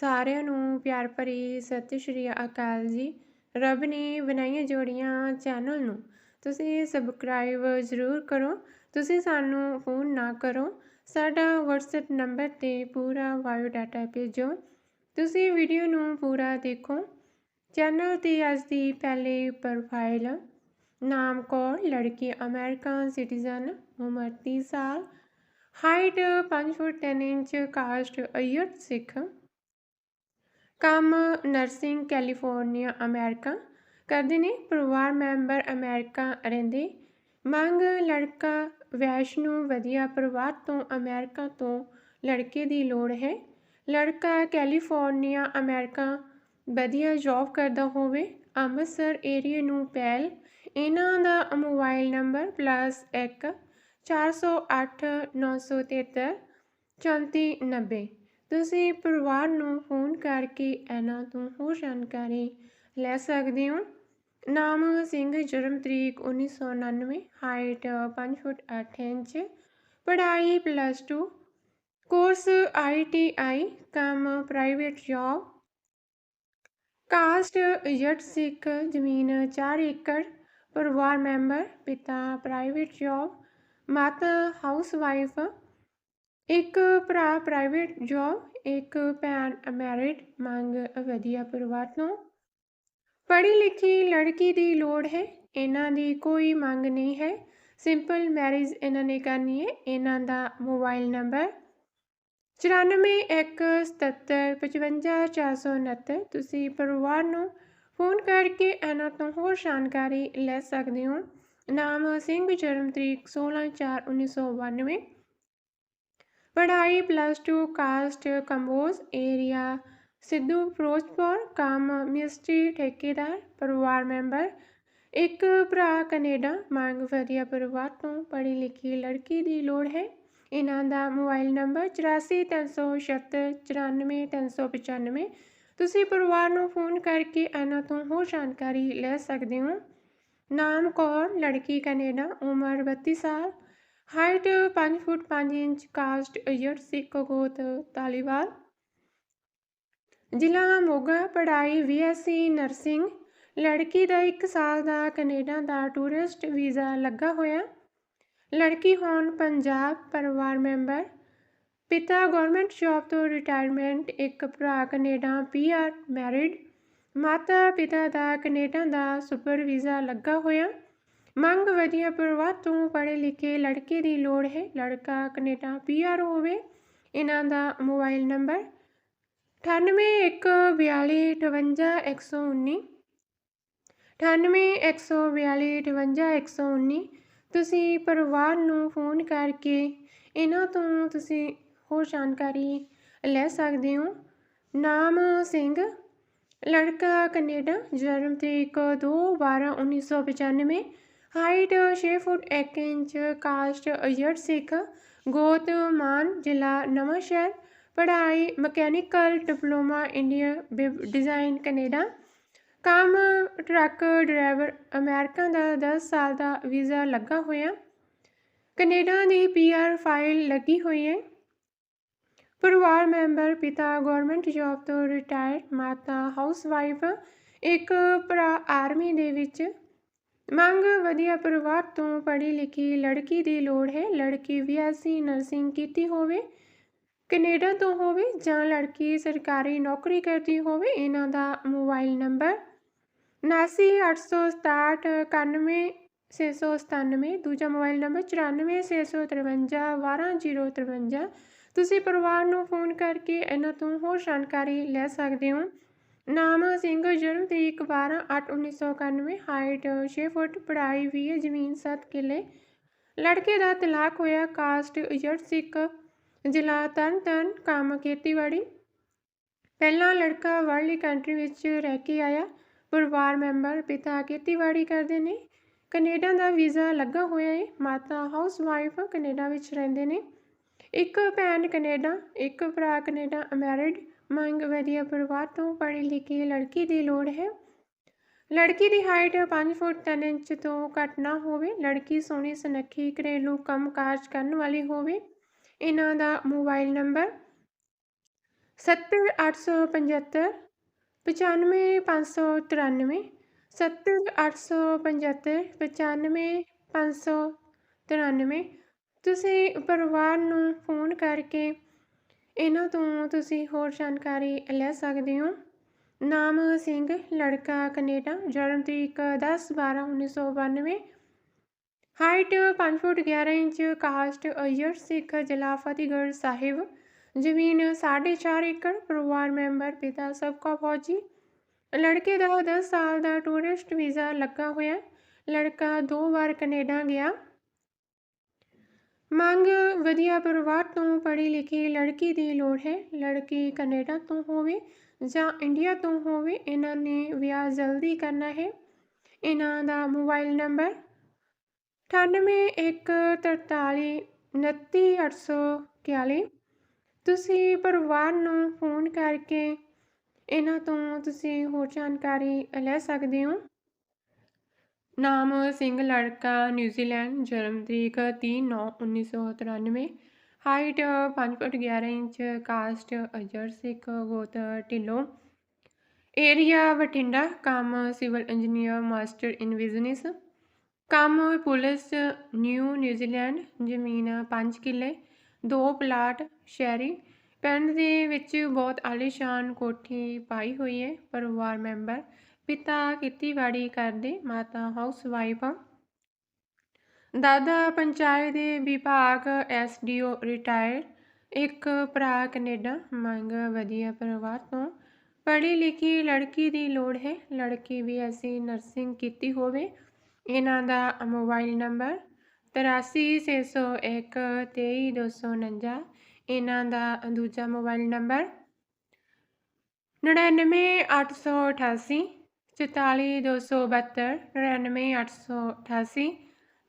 ਸਾਰਿਆਂ ਨੂੰ ਪਿਆਰ ਭਰੀ ਸਤਿ ਸ਼੍ਰੀ ਅਕਾਲ ਜੀ। ਰੱਬ ਨੇ ਬਣਾਈਆਂ ਜੋੜੀਆਂ ਚੈਨਲ ਨੂੰ ਤੁਸੀਂ ਸਬਸਕ੍ਰਾਈਬ ਜ਼ਰੂਰ ਕਰੋ। ਤੁਸੀਂ ਸਾਨੂੰ ਫੋਨ ਨਾ ਕਰੋ। ਸਾਡਾ WhatsApp ਨੰਬਰ ਤੇ ਪੂਰਾ ਬਾਇਓ ਡਾਟਾ ਭੇਜੋ। ਤੁਸੀਂ ਵੀਡੀਓ ਨੂੰ ਪੂਰਾ ਦੇਖੋ। ਚੈਨਲ ਤੇ ਅੱਜ ਦੀ ਪਹਿਲੀ ਪ੍ਰੋਫਾਈਲ ਨਾਮ ਕੌਰ ਲੜਕੀ, ਅਮਰੀਕਨ ਸਿਟੀਜ਼ਨ ਉਮਰ 30 ਸਾਲ। ਹਾਈਟ 5 ਫੁੱਟ 10 ਇੰਚ ਕਾਸਟ ਅਯਤ ਸਿੱਖ। ਕੰਮ ਨਰਸਿੰਗ ਕੈਲੀਫੋਰਨੀਆ, ਅਮਰੀਕਾ। ਕਰਦੇ ਨੇ ਪਰਿਵਾਰ ਮੈਂਬਰ ਅਮਰੀਕਾ ਰਹਿੰਦੇ। ਮੰਗ ਲੜਕਾ ਵੈਸ਼ਨੂ ਵਧੀਆ ਪਰਿਵਾਰ ਤੋਂ ਅਮਰੀਕਾ ਤੋਂ ਲੜਕੇ ਦੀ ਲੋੜ ਹੈ। ਲੜਕਾ ਕੈਲੀਫੋਰਨੀਆ, ਅਮਰੀਕਾ ਵਧੀਆ ਜੌਬ ਕਰਦਾ ਹੋਵੇ, ਅੰਮ੍ਰਿਤਸਰ ਏਰੀਆ ਨੂੰ ਪਹਿਲ। ਇਹਨਾਂ ਦਾ ਮੋਬਾਈਲ ਨੰਬਰ +1 408 973 3490 ਤੁਸੀਂ ਪਰਿਵਾਰ ਨੂੰ ਫੋਨ ਕਰਕੇ ਇਹਨਾਂ ਤੋਂ ਹੋਰ ਜਾਣਕਾਰੀ ਲੈ ਸਕਦੇ ਹੋ। ਨਾਮ ਸਿੰਘ, ਜਨਮ ਤਰੀਕ 1999 ਹਾਈਟ 5 ਫੁੱਟ 8 ਇੰਚ, ਪੜ੍ਹਾਈ ਪਲੱਸ 2 ਕੋਰਸ ਆਈਟੀਆਈ ਕੰਮ ਪ੍ਰਾਈਵੇਟ ਜੌਬ ਕਾਸਟ ਜੱਟ ਸਿੱਖ, ਜ਼ਮੀਨ 4 ਏਕੜ, ਪਰਿਵਾਰ ਮੈਂਬਰ ਪਿਤਾ ਪ੍ਰਾਈਵੇਟ ਜੌਬ ਮਾਤਾ ਹਾਊਸ ਵਾਈਫ ਇੱਕ ਭਰਾ ਪ੍ਰਾਈਵੇਟ ਜੌਬ ਇੱਕ ਭੈਣ ਅਮੈਰਿਡ ਮੰਗ ਵਧੀਆ ਪਰਿਵਾਰ ਤੋਂ। ਪੜ੍ਹੀ ਲਿਖੀ ਲੜਕੀ ਦੀ ਲੋੜ ਹੈ, ਇਹਨਾਂ ਦੀ ਕੋਈ ਮੰਗ ਨਹੀਂ ਹੈ। ਸਿੰਪਲ ਮੈਰਿਜ ਇਹਨਾਂ ਨੇ ਕਰਨੀ ਹੈ, ਇਹਨਾਂ ਦਾ ਮੋਬਾਈਲ ਨੰਬਰ 9417755469 ਤੁਸੀਂ ਪਰਿਵਾਰ ਨੂੰ ਫੋਨ ਕਰਕੇ ਇਹਨਾਂ ਤੋਂ ਹੋਰ ਜਾਣਕਾਰੀ ਲੈ ਸਕਦੇ ਹੋ। ਨਾਮ ਸਿੰਘ, ਜਨਮ ਤਰੀਕ 16/4/1992 ਪੜ੍ਹਾਈ plus 2 caste Kamboj area Sidhu Ferozepur, ਕੰਮ ਮਿਸਟਰੀ ਠੇਕੇਦਾਰ, ਪਰਿਵਾਰ ਮੈਂਬਰ, ਇੱਕ ਭਰਾ ਕੈਨੇਡਾ, ਮੰਗ ਵਧੀਆ ਪਰਿਵਾਰ ਤੋਂ ਪੜ੍ਹੀ ਲਿਖੀ ਲੜਕੀ ਦੀ ਲੋੜ ਹੈ। ਇਹਨਾਂ ਦਾ ਮੋਬਾਈਲ ਨੰਬਰ 8437 94395 ਤੁਸੀਂ ਪਰਿਵਾਰ ਨੂੰ ਫੋਨ ਕਰਕੇ ਇਹਨਾਂ ਤੋਂ ਹੋਰ ਜਾਣਕਾਰੀ ਲੈ ਸਕਦੇ ਹੋ। ਨਾਮ ਕੌਰ, ਲੜਕੀ ਕੈਨੇਡਾ, ਉਮਰ 32 ਸਾਲ। ਹਾਈਟ 5 ਫੁੱਟ 5 ਇੰਚ ਕਾਸਟ ਅਯਟ ਸਿੱਖ ਗੋਤ ਤਾਲੀਵਾਲ ਜ਼ਿਲ੍ਹਾ ਮੋਗਾ ਪੜ੍ਹਾਈ ਬੀਐਸਸੀ ਨਰਸਿੰਗ ਲੜਕੀ ਦਾ 1 ਸਾਲ ਦਾ ਕੈਨੇਡਾ ਦਾ ਟੂਰਿਸਟ ਵੀਜ਼ਾ ਲੱਗਾ ਹੋਇਆ ਲੜਕੀ ਹੋਣ ਪੰਜਾਬ ਪਰਿਵਾਰ ਮੈਂਬਰ ਪਿਤਾ ਗਵਰਨਮੈਂਟ ਜੌਬ ਤੋਂ ਰਿਟਾਇਰਮੈਂਟ ਇੱਕ ਭਰਾ ਕੈਨੇਡਾ ਪੀਆਰ ਮੈਰਿਡ ਮਾਤਾ ਪਿਤਾ ਦਾ ਕੈਨੇਡਾ ਦਾ ਸੁਪਰ ਵੀਜ਼ਾ ਲੱਗਾ ਹੋਇਆ ਮੰਗ ਵਧੀਆ ਪਰਿਵਾਰ ਤੋਂ ਪੜ੍ਹੇ ਲਿਖੇ ਲੜਕੇ ਦੀ ਲੋੜ ਹੈ। ਲੜਕਾ ਕੈਨੇਡਾ ਪੀਆਰ ਹੋਵੇ, ਇਹਨਾਂ ਦਾ ਮੋਬਾਈਲ ਨੰਬਰ 9814258119 9814258119 ਤੁਸੀਂ ਪਰਿਵਾਰ ਨੂੰ ਫੋਨ ਕਰਕੇ ਇਹਨਾਂ ਤੋਂ ਤੁਸੀਂ ਹੋਰ ਜਾਣਕਾਰੀ ਲੈ ਸਕਦੇ ਹੋ। ਨਾਮ ਸਿੰਘ, ਲੜਕਾ ਕੈਨੇਡਾ, ਜਨਮ ਤਰੀਕ 2 12 1995 ਹਾਈਟ 6 ਫੁੱਟ 1 ਇੰਚ, ਕਾਸਟ ਅਯਟ ਸਿੱਖ ਗੋਤ ਮਾਨ ਜ਼ਿਲ੍ਹਾ ਨਵਾਂ ਸ਼ਹਿਰ, ਪੜ੍ਹਾਈ mechanical diploma India design Canada. ਕੰਮ ਟਰੱਕ ਡਰਾਈਵਰ ਅਮਰੀਕਾ ਦਾ 10 ਸਾਲ ਦਾ ਵੀਜ਼ਾ ਲੱਗਾ ਹੋਇਆ। ਕੈਨੇਡਾ ਦੀ ਪੀਆਰ ਫਾਈਲ ਲੱਗੀ ਹੋਈ ਹੈ। ਪਰਿਵਾਰ ਮੈਂਬਰ, ਪਿਤਾ ਗਵਰਨਮੈਂਟ ਜੌਬ ਤੋਂ ਰਿਟਾਇਰ ਮਾਤਾ ਹਾਊਸਵਾਈਫ, ਇੱਕ ਭਰਾ ਆਰਮੀ ਦੇ ਵਿੱਚ ਮੰਗ, ਵਧੀਆ ਪਰਿਵਾਰ ਤੋਂ ਪੜ੍ਹੀ ਲਿਖੀ ਲੜਕੀ ਦੀ ਲੋੜ ਹੈ। ਲੜਕੀ ਬੀਐਸਸੀ ਨਰਸਿੰਗ ਕੀਤੀ ਹੋਵੇ, ਕੈਨੇਡਾ ਤੋਂ ਹੋਵੇ ਜਾਂ ਲੜਕੀ ਸਰਕਾਰੀ ਨੌਕਰੀ ਕਰਦੀ ਹੋਵੇ, ਇਹਨਾਂ ਦਾ ਮੋਬਾਈਲ ਨੰਬਰ 7986691697 ਦੂਜਾ ਮੋਬਾਈਲ ਨੰਬਰ 9465512053 ਤੁਸੀਂ ਪਰਿਵਾਰ ਨੂੰ ਫੋਨ ਕਰਕੇ ਇਹਨਾਂ ਤੋਂ ਹੋਰ ਜਾਣਕਾਰੀ ਲੈ ਸਕਦੇ ਹੋ। ਨਾਮ ਸਿੰਘ ਜਨਮ ਤਰੀਕ 12/8/1991 ਹਾਈਟ 6 ਫੁੱਟ ਪੜਾਈ 20 ਜ਼ਮੀਨ 7 ਕਿੱਲੇ। ਲੜਕੇ ਦਾ ਤਲਾਕ ਹੋਇਆ ਕਾਸਟ ਜੱਟ ਸਿੱਖ, ਜ਼ਿਲ੍ਹਾ ਤਰਨਤਾਰਨ ਕੰਮ ਖੇਤੀਬਾੜੀ। ਪਹਿਲਾ ਲੜਕਾ ਵਰਲੀ ਕੰਟਰੀ ਵਿੱਚ ਰਹਿ ਕੇ ਆਇਆ। ਪਰਿਵਾਰ ਮੈਂਬਰ, ਪਿਤਾ ਖੇਤੀਬਾੜੀ ਕਰਦੇ ਨੇ। ਕੈਨੇਡਾ ਦਾ ਵੀਜ਼ਾ ਲੱਗਾ ਹੋਇਆ ਹੈ ਮਾਤਾ ਹਾਊਸ ਵਾਈਫ ਕੈਨੇਡਾ ਵਿੱਚ ਰਹਿੰਦੇ ਨੇ। ਇੱਕ ਭੈਣ ਕੈਨੇਡਾ, ਇੱਕ ਭਰਾ ਕੈਨੇਡਾ, ਅਮੈਰਿਡ। ਮੰਗ ਵਧੀਆ ਪਰਿਵਾਰ ਤੋਂ ਪੜ੍ਹੀ ਲਿਖੀ ਲੜਕੀ ਦੀ ਲੋੜ ਹੈ। ਲੜਕੀ ਦੀ ਹਾਈਟ 5 ਫੁੱਟ 3 ਇੰਚ ਤੋਂ ਘੱਟ ਨਾ ਹੋਵੇ। ਲੜਕੀ ਸੋਹਣੀ, ਸੁਨੱਖੀ, ਘਰੇਲੂ ਕੰਮ ਕਾਜ ਕਰਨ ਵਾਲੀ ਹੋਵੇ। ਇਹਨਾਂ ਦਾ ਮੋਬਾਈਲ ਨੰਬਰ 70875 95593 70875 95593 ਤੁਸੀਂ ਪਰਿਵਾਰ ਨੂੰ ਫੋਨ ਕਰਕੇ ਇਹਨਾਂ ਤੋਂ ਤੁਸੀਂ ਹੋਰ ਜਾਣਕਾਰੀ ਲੈ ਸਕਦੇ ਹੋ। ਨਾਮ ਸਿੰਘ, ਲੜਕਾ ਕੈਨੇਡਾ, ਜਨਮ ਤਰੀਕ 10 12 1992 ਹਾਈਟ 5 ਫੁੱਟ 11 ਇੰਚ ਕਾਸਟ ਅਯਰ, ਸਿੱਖ ਜ਼ਿਲ੍ਹਾ ਫਤਿਹਗੜ੍ਹ ਸਾਹਿਬ। ਜ਼ਮੀਨ 4.5 ਏਕੜ, ਪਰਿਵਾਰ ਮੈਂਬਰ, ਪਿਤਾ ਸਬਕਾ ਫੌਜੀ। ਲੜਕੇ ਦਾ 10 ਸਾਲ ਦਾ ਟੂਰਿਸਟ ਵੀਜ਼ਾ ਲੱਗਾ ਹੋਇਆ। ਲੜਕਾ ਦੋ ਵਾਰ ਕੈਨੇਡਾ ਗਿਆ। ਮੰਗ ਵਧੀਆ ਪਰਿਵਾਰ ਤੋਂ ਪੜ੍ਹੀ ਲਿਖੀ ਲੜਕੀ ਦੀ ਲੋੜ ਹੈ। ਲੜਕੀ ਕੈਨੇਡਾ ਤੋਂ ਹੋਵੇ ਜਾਂ ਇੰਡੀਆ ਤੋਂ ਹੋਵੇ, ਇਹਨਾਂ ਨੇ ਵਿਆਹ ਜਲਦੀ ਕਰਨਾ ਹੈ। ਇਹਨਾਂ ਦਾ ਮੋਬਾਈਲ ਨੰਬਰ 9814 29841 ਤੁਸੀਂ ਪਰਿਵਾਰ ਨੂੰ ਫੋਨ ਕਰਕੇ ਇਹਨਾਂ ਤੋਂ ਤੁਸੀਂ ਹੋਰ ਜਾਣਕਾਰੀ ਲੈ ਸਕਦੇ ਹੋ। ਨਾਮ ਸਿੰਘ ਲੜਕਾ ਨਿਊਜ਼ੀਲੈਂਡ ਜਨਮ ਤਰੀਕ 30/9/1993 ਹਾਈਟ 5 ਫੁੱਟ 11 ਇੰਚ ਕਾਸਟ ਅਜਰ ਸਿੱਖ, ਗੋਤ ਢਿੱਲੋਂ। ਏਰੀਆ ਬਠਿੰਡਾ, ਕੰਮ civil engineer master in business ਕੰਮ ਪੁਲਿਸ ਨਿਊ ਨਿਊਜ਼ੀਲੈਂਡ ਜ਼ਮੀਨ 5 ਕਿੱਲੇ, ਦੋ ਪਲਾਟ, ਸ਼ਹਿਰੀ। ਪਿੰਡ ਦੇ ਵਿੱਚ ਬਹੁਤ ਆਲੀਸ਼ਾਨ ਕੋਠੀ ਪਾਈ ਹੋਈ ਹੈ, ਪਰਿਵਾਰ ਮੈਂਬਰ। ਪਿਤਾ ਖੇਤੀਬਾੜੀ ਕਰਦੇ, ਮਾਤਾ ਹਾਊਸ ਵਾਈਫ ਦਾਦਾ ਪੰਚਾਇਤ ਦੇ ਵਿਭਾਗ ਐਸਡੀਓ ਰਿਟਾਇਰ ਇੱਕ ਭਰਾ ਕੈਨੇਡਾ, ਮੰਗ ਵਧੀਆ ਪਰਿਵਾਰ ਤੋਂ। ਪੜ੍ਹੀ ਲਿਖੀ ਲੜਕੀ ਦੀ ਲੋੜ ਹੈ, ਲੜਕੀ ਵੀ ਅਸੀਂ ਨਰਸਿੰਗ ਕੀਤੀ ਹੋਵੇ। ਇਹਨਾਂ ਦਾ ਮੋਬਾਈਲ ਨੰਬਰ 8361 23249 ਇਹਨਾਂ ਦਾ ਦੂਜਾ ਮੋਬਾਈਲ ਨੰਬਰ 99888 44272 99888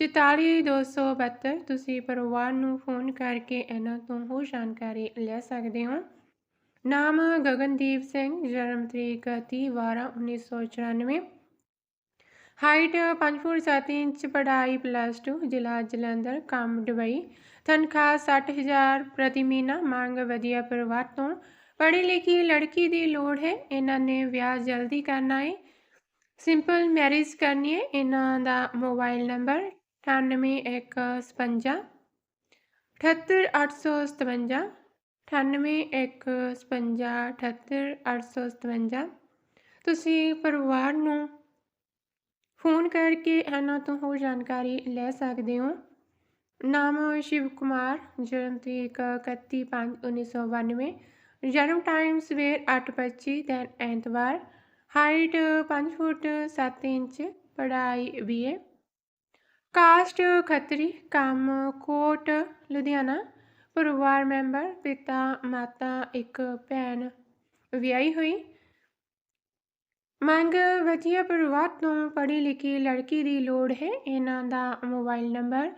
44272 ਤੁਸੀਂ ਪਰਿਵਾਰ ਨੂੰ ਫੋਨ ਕਰਕੇ ਇਹਨਾਂ ਤੋਂ ਹੋਰ ਜਾਣਕਾਰੀ ਲੈ ਸਕਦੇ ਹੋ। ਨਾਮ ਗਗਨਦੀਪ ਸਿੰਘ, ਜਨਮ ਤਰੀਕ 30 12 1994 ਹਾਈਟ 5 ਫੁੱਟ 7 ਇੰਚ, ਪੜ੍ਹਾਈ ਪਲੱਸ 2 ਜ਼ਿਲ੍ਹਾ ਜਲੰਧਰ, ਕੰਮ ਦੁਬਈ। ਤਨਖਾਹ 60000 ਪ੍ਰਤੀ ਮਹੀਨਾ ਮੰਗ ਵਧੀਆ ਪਰਿਵਾਰ ਤੋਂ। ਪੜ੍ਹੀ ਲਿਖੀ ਲੜਕੀ ਦੀ ਲੋੜ ਹੈ, ਇਹਨਾਂ ਨੇ ਵਿਆਹ ਜਲਦੀ ਕਰਨਾ ਹੈ। ਸਿੰਪਲ ਮੈਰਿਜ ਕਰਨੀ ਹੈ। ਇਹਨਾਂ ਦਾ ਮੋਬਾਈਲ ਨੰਬਰ 9815 78857 9815 ਤੁਸੀਂ ਪਰਿਵਾਰ ਨੂੰ ਫੋਨ ਕਰਕੇ ਇਹਨਾਂ ਤੋਂ ਹੋਰ ਜਾਣਕਾਰੀ ਲੈ ਸਕਦੇ ਹੋ। ਨਾਮ ਸ਼ਿਵ ਕੁਮਾਰ, ਜਨਮ ਤਰੀਕ 31 5 1992 ਜਨਮ ਟਾਈਮ ਸਵੇਰ 8:25 ਦਿਨ ਐਤਵਾਰ ਹਾਈਟ 5 ਫੁੱਟ 7 ਇੰਚ ਪੜਾਈ ਬੀਏ ਕਾਸਟ ਖਤਰੀ, ਕੰਮ ਕੋਟ, ਲੁਧਿਆਣਾ, ਪਰਿਵਾਰ ਮੈਂਬਰ, ਪਿਤਾ, ਮਾਤਾ, ਇੱਕ ਭੈਣ, ਵਿਆਹੀ ਹੋਈ। ਮੰਗ ਵਧੀਆ ਪਰਿਵਾਰ ਤੋਂ ਪੜ੍ਹੀ ਲਿਖੀ ਲੜਕੀ ਦੀ ਲੋੜ ਹੈ। ਇਹਨਾਂ ਦਾ ਮੋਬਾਈਲ ਨੰਬਰ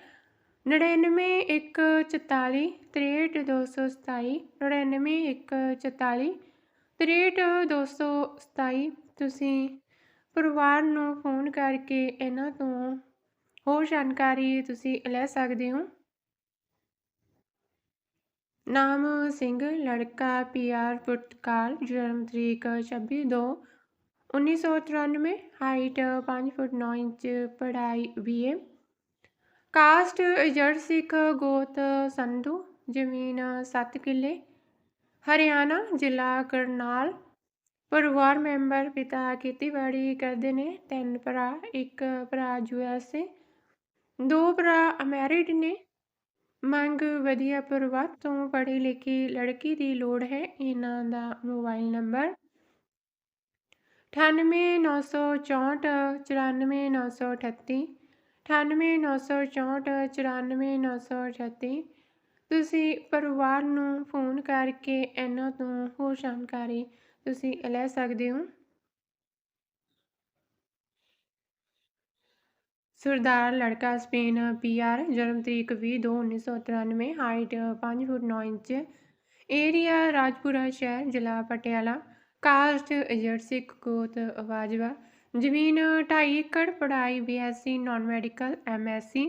9914463227 9914463227 ਤੁਸੀਂ ਪਰਿਵਾਰ ਨੂੰ ਫੋਨ ਕਰਕੇ ਇਹਨਾਂ ਤੋਂ ਹੋਰ ਜਾਣਕਾਰੀ ਤੁਸੀਂ ਲੈ ਸਕਦੇ ਹੋ? ਨਾਮ ਸਿੰਘ, ਲੜਕਾ ਪੀਆਰ ਪੁਰਤਗਾਲ, ਜਨਮ ਤਰੀਕ 26 2 1993 ਹਾਈਟ 5 ਫੁੱਟ 9 ਇੰਚ, ਪੜ੍ਹਾਈ ਬੀਏ ਕਾਸਟ ਜੜ ਸਿੱਖ ਗੋਤ ਸੰਧੂ, ਜ਼ਮੀਨ 7 ਕਿੱਲੇ, ਹਰਿਆਣਾ ਜ਼ਿਲ੍ਹਾ ਕਰਨਾਲ। ਪਰਿਵਾਰ ਮੈਂਬਰ ਪਿਤਾ ਖੇਤੀਬਾੜੀ ਕਰਦੇ ਨੇ, ਤਿੰਨ ਭਰਾ, ਇੱਕ ਭਰਾ ਯੂਐਸਏ ਦੋ ਭਰਾ ਅਮੈਰਿਡ ਨੇ। ਮੰਗ ਵਧੀਆ ਪਰਿਵਾਰ ਤੋਂ ਪੜ੍ਹੀ ਲਿਖੀ ਲੜਕੀ ਦੀ ਲੋੜ ਹੈ, ਇਹਨਾਂ ਦਾ ਮੋਬਾਈਲ ਨੰਬਰ 9894 94938 ਅਠਾਨਵੇਂ ਨੌ ਸੌ ਚੌਂਹਠ, ਚੁਰਾਨਵੇਂ ਨੌ ਸੌ ਅਠੱਤੀ। ਤੁਸੀਂ ਪਰਿਵਾਰ ਨੂੰ ਫੋਨ ਕਰਕੇ ਇਹਨਾਂ ਤੋਂ ਹੋਰ ਜਾਣਕਾਰੀ ਤੁਸੀਂ ਲੈ ਸਕਦੇ ਹੋ। ਸਰਦਾਰ ਲੜਕਾ ਸਪੇਨ ਪੀਆਰ ਜਨਮ ਤਰੀਕ 20 2 1993 height 5 foot 9 inch, area Rajpura ਸ਼ਹਿਰ, ਜ਼ਿਲ੍ਹਾ ਪਟਿਆਲਾ, ਕਾਸਟ ਸਿੱਖ ਕੋਤ ਵਾਜਵਾ, ਜ਼ਮੀਨ 2.5 ਏਕੜ, ਪੜ੍ਹਾਈ ਬੀਐਸਸੀ ਨਾਨ ਮੈਡੀਕਲ ਐਮਐਸਸੀ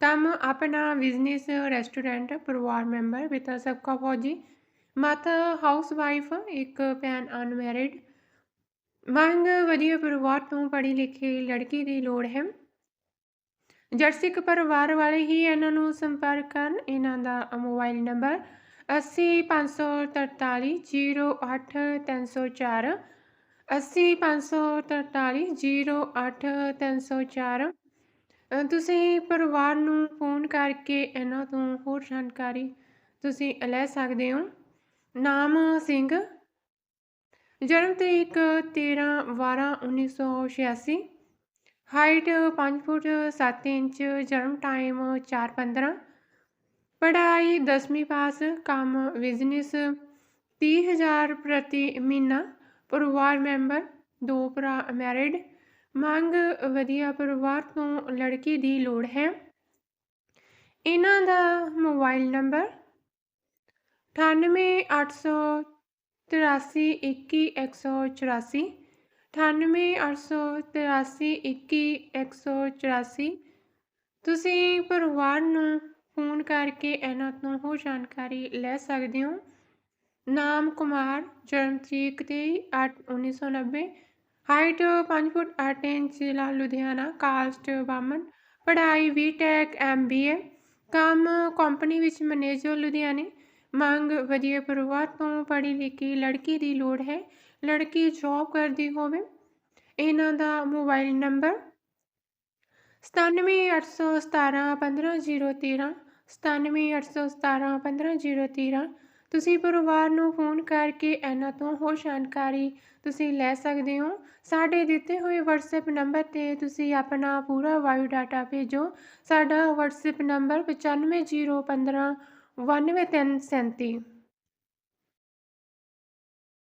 ਕੰਮ ਆਪਣਾ ਬਿਜ਼ਨਸ ਰੈਸਟੋਰੈਂਟ ਪਰਿਵਾਰ ਮੈਂਬਰ, ਪਿਤਾ ਸਬਕਾ ਫੌਜੀ ਮਾਤਾ ਹਾਊਸ ਵਾਈਫ ਇੱਕ ਭੈਣ ਅਨਮੈਰਿਡ। ਮੰਗ ਵਧੀਆ ਪਰਿਵਾਰ ਤੋਂ ਪੜ੍ਹੀ ਲਿਖੀ ਲੜਕੀ ਦੀ ਲੋੜ ਹੈ। ਜਰਸਿਕ ਪਰਿਵਾਰ ਵਾਲੇ ਹੀ ਇਹਨਾਂ ਨੂੰ ਸੰਪਰਕ ਕਰਨ। ਇਹਨਾਂ ਦਾ ਮੋਬਾਈਲ ਨੰਬਰ 8053408304 8053408304 ਤੁਸੀਂ ਪਰਿਵਾਰ ਨੂੰ ਫੋਨ ਕਰਕੇ ਇਹਨਾਂ ਤੋਂ ਹੋਰ ਜਾਣਕਾਰੀ ਤੁਸੀਂ ਲੈ ਸਕਦੇ ਹੋ। ਨਾਮ ਸਿੰਘ। ਜਨਮ ਤਰੀਕ 13 12 1986 ਹਾਈਟ 5 ਫੁੱਟ 7 ਇੰਚ, ਜਨਮ ਟਾਈਮ 4:15 ਪੜ੍ਹਾਈ 10ਵੀਂ ਪਾਸ, ਕੰਮ ਬਿਜ਼ਨਸ 30000 ਪ੍ਰਤੀ ਮਹੀਨਾ। ਪਰਿਵਾਰ ਮੈਂਬਰ ਦੋ ਭਰਾ ਮੈਰਿਡ ਮੰਗ ਵਧੀਆ ਪਰਿਵਾਰ ਤੋਂ ਲੜਕੀ ਦੀ ਲੋੜ ਹੈ। ਇਹਨਾਂ ਦਾ ਮੋਬਾਈਲ ਨੰਬਰ ਅਠਾਨਵੇਂ ਅੱਠ ਸੌ ਤਰਾਸੀ, ਇੱਕੀ ਇੱਕ ਸੌ ਚੁਰਾਸੀ। ਅਠਾਨਵੇਂ ਅੱਠ ਸੌ ਤਰਾਸੀ, ਇੱਕੀ ਇੱਕ ਸੌ ਚੁਰਾਸੀ। ਤੁਸੀਂ ਪਰਿਵਾਰ ਨੂੰ ਫੋਨ ਕਰਕੇ ਇਹਨਾਂ ਤੋਂ ਹੋਰ ਜਾਣਕਾਰੀ ਲੈ ਸਕਦੇ ਹੋ? ਨਾਮ ਕੁਮਾਰ, ਜਨਮ ਤਰੀਕ ਤੇ 8 1990 ਹਾਈਟ 5 ਫੁੱਟ 8 ਇੰਚ, ਜ਼ਿਲ੍ਹਾ ਲੁਧਿਆਣਾ, ਕਾਸਟ ਬਾਮਨ। ਪੜ੍ਹਾਈ ਬੀਟੈਕ ਐਮਬੀਏ ਕੰਮ ਕੰਪਨੀ ਵਿੱਚ ਮੈਨੇਜਰ ਲੁਧਿਆਣੇ। ਮੰਗ ਵਧੀਆ ਪਰਿਵਾਰ ਤੋਂ ਪੜ੍ਹੀ ਲਿਖੀ ਲੜਕੀ ਦੀ ਲੋੜ ਹੈ। ਲੜਕੀ ਜੌਬ ਕਰਦੀ ਹੋਵੇ। ਇਹਨਾਂ ਦਾ ਮੋਬਾਈਲ ਨੰਬਰ 9781715013 9781715013 ਤੁਸੀਂ ਪਰਿਵਾਰ ਨੂੰ ਫੋਨ ਕਰਕੇ ਇਹਨਾਂ ਤੋਂ ਹੋਰ ਜਾਣਕਾਰੀ ਤੁਸੀਂ ਲੈ ਸਕਦੇ ਹੋ। ਸਾਡੇ ਦਿੱਤੇ ਹੋਏ WhatsApp ਨੰਬਰ ਤੇ ਤੁਸੀਂ ਆਪਣਾ ਪੂਰਾ ਵਾਇਓ ਡਾਟਾ ਭੇਜੋ। ਸਾਡਾ WhatsApp ਨੰਬਰ 9501599337